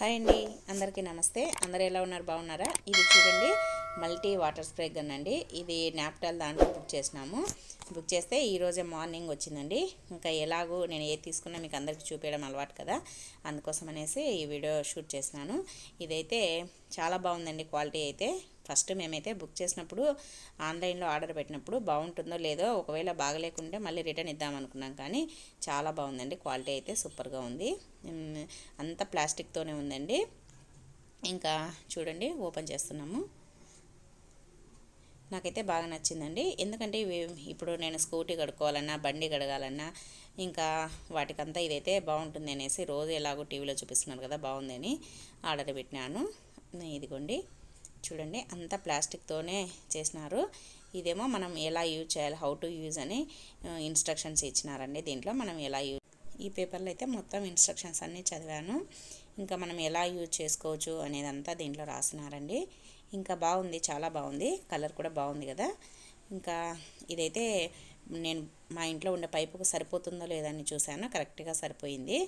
Hi అండి అందరికీ నమస్తే. అందరు ఎలా ఉన్నారు? బాగున్నారా? ఇది చూడండి మల్టీ వాటర్ స్ప్రే గన్ అండి. ఇది నాప్టాల్ దాంట్లో బుక్ చేసినాము. బుక్ చేస్తే ఈరోజే మార్నింగ్ వచ్చిందండి. ఇంకా ఎలాగో నేను ఏది తీసుకున్నా మీకు అందరికీ చూపించడం అలవాటు కదా. అందుకోసం అనేసి ఈ వీడియో షూట్ చేసినాను. ఇదైతే చాలా బాగుందండి క్వాలిటీ అయితే. ఫస్ట్ మేమైతే బుక్ చేసినప్పుడు ఆన్లైన్లో ఆర్డర్ పెట్టినప్పుడు బాగుంటుందో లేదో ఒకవేళ బాగలేకుంటే మళ్ళీ రిటర్న్ ఇద్దాం అనుకున్నాం కానీ చాలా బాగుందండి. క్వాలిటీ అయితే సూపర్గా ఉంది. అంత ప్లాస్టిక్తోనే ఉందండి. ఇంకా చూడండి ఓపెన్ చేస్తున్నాము. నాకైతే బాగా నచ్చిందండి. ఎందుకంటే ఇప్పుడు నేను స్కూటీ కడుక్కోవాలన్నా బండి కడగాలన్నా ఇంకా వాటికంతా ఇదైతే బాగుంటుంది అనేసి రోజు ఎలాగో టీవీలో చూపిస్తున్నారు కదా బాగుందని ఆర్డర్ పెట్టినాను. ఇదిగోండి. చూడండి అంతా ప్లాస్టిక్తోనే చేసినారు. ఇదేమో మనం ఎలా యూజ్ చేయాలి హౌ టు యూజ్ అని ఇన్స్ట్రక్షన్స్ ఇచ్చినారండి దీంట్లో మనం ఎలా యూజ్ ఈ పేపర్లో అయితే మొత్తం ఇన్స్ట్రక్షన్స్ అన్నీ చదివాను. ఇంకా మనం ఎలా యూజ్ చేసుకోవచ్చు అనేదంతా దీంట్లో రాసినారండి. ఇంకా బాగుంది చాలా బాగుంది కలర్ కూడా బాగుంది కదా. ఇంకా ఇదైతే నేను మా ఇంట్లో ఉండే పైపుకు సరిపోతుందో లేదని చూశాను కరెక్ట్గా సరిపోయింది.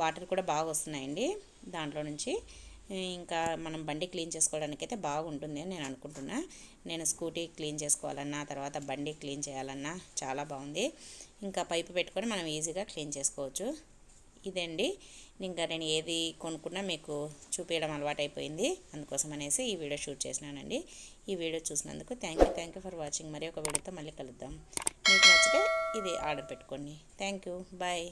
వాటర్ కూడా బాగా వస్తున్నాయండి దాంట్లో నుంచి. ఇంకా మనం బండి క్లీన్ చేసుకోవడానికి అయితే బాగుంటుంది అని నేను అనుకుంటున్నా. నేను స్కూటీ క్లీన్ చేసుకోవాలన్నా తర్వాత బండి క్లీన్ చేయాలన్నా చాలా బాగుంది. ఇంకా పైపు పెట్టుకొని మనం ఈజీగా క్లీన్ చేసుకోవచ్చు. ఇదండి. ఇంకా నేను ఏది కొనుక్కున్నా మీకు చూపించడం అలవాటైపోయింది. అందుకోసం అనేసి ఈ వీడియో షూట్ చేసినానండి. ఈ వీడియో చూసినందుకు thank you thank you for watching మరి ఒక వీడియోతో మళ్ళీ కలుద్దాం. మీకు నచ్చితే ఇది ఆర్డర్ పెట్టుకోండి. Thank you bye